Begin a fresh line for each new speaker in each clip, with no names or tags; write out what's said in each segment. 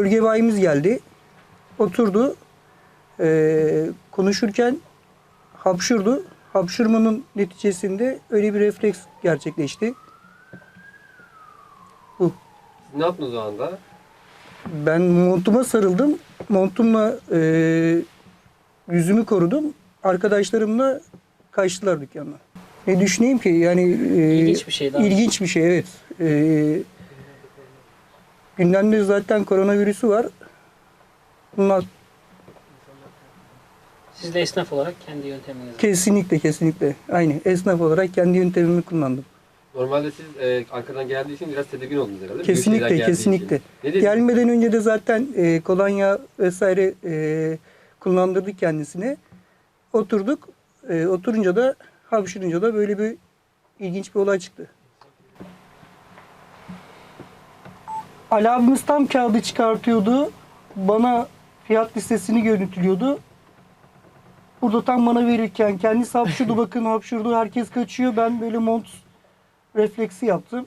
Bölge bayimiz geldi. Oturdu. Ee, konuşurken hapşurdu. Hapşurmanın neticesinde öyle bir refleks gerçekleşti. Bu.
Ne yaptınız o anda?
Ben montuma sarıldım. Montumla e, yüzümü korudum. Arkadaşlarımla kaçtılar dükkandan. Ne düşüneyim ki yani e,
İlginç bir şey daha.
İlginç bir şey evet. E, gündemde zaten koronavirüsü var. Bunlar
Siz de esnaf olarak kendi yönteminizi.
kesinlikle kesinlikle aynı esnaf olarak kendi yöntemimi kullandım.
Normalde siz e, Ankara'dan geldiği için biraz tedirgin oldunuz herhalde.
Kesinlikle
Büyük şehirden geldiği
kesinlikle.
için. Ne dediniz?
Gelmeden önce de zaten e, kolonya vesaire e, kullandırdık kendisine. Oturduk. E, oturunca da hapşırınca da böyle bir ilginç bir olay çıktı. Ali abimiz tam kağıdı çıkartıyordu. Bana fiyat listesini görüntülüyordu. Burada tam bana verirken kendisi hapşurdu bakın hapşurdu herkes kaçıyor. Ben böyle mont refleksi yaptım.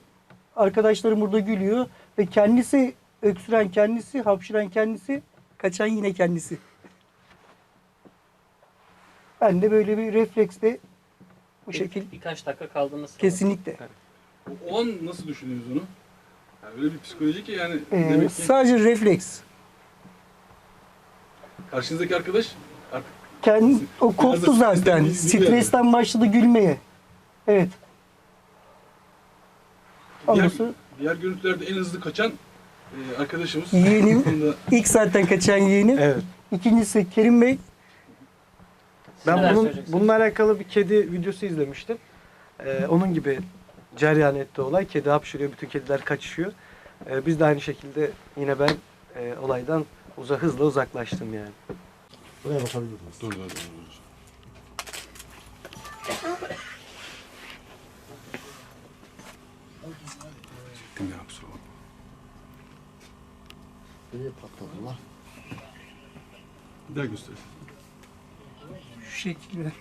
Arkadaşlarım burada gülüyor ve kendisi öksüren kendisi, hapşıran kendisi, kaçan yine kendisi. Ben de böyle bir refleksle bu şekil
Birkaç dakika kaldınız. sonra.
kesinlikle.
O an nasıl düşünüyoruz onu? Yani öyle bir psikoloji ki yani
Ee,
demek ki
sadece refleks.
karşınızdaki arkadaş artık
Kendi, o
Biraz da
koptu
stresten
zaten. Stresten başladı gülmeye. Evet.
Diğer,
sonra
diğer görüntülerde en hızlı kaçan e, arkadaşımız.
Yeğenim.
Bu konuda
ilk zaten kaçan yeğenim.
Evet.
İkincisi Kerim Bey.
Ben
neler
bunun, bununla alakalı bir kedi videosu izlemiştim. Ee, onun gibi ceryan etti olay. Kedi hapşırıyor, bütün kediler kaçışıyor. Ee, biz de aynı şekilde yine ben e, olaydan uza, hızla uzaklaştım yani.
Buraya bakabilir miyiz?
Dur dur dur. dur. Çektim ya kusura bakma.
Nereye patladılar?
Bir daha göster.
Şu şekilde.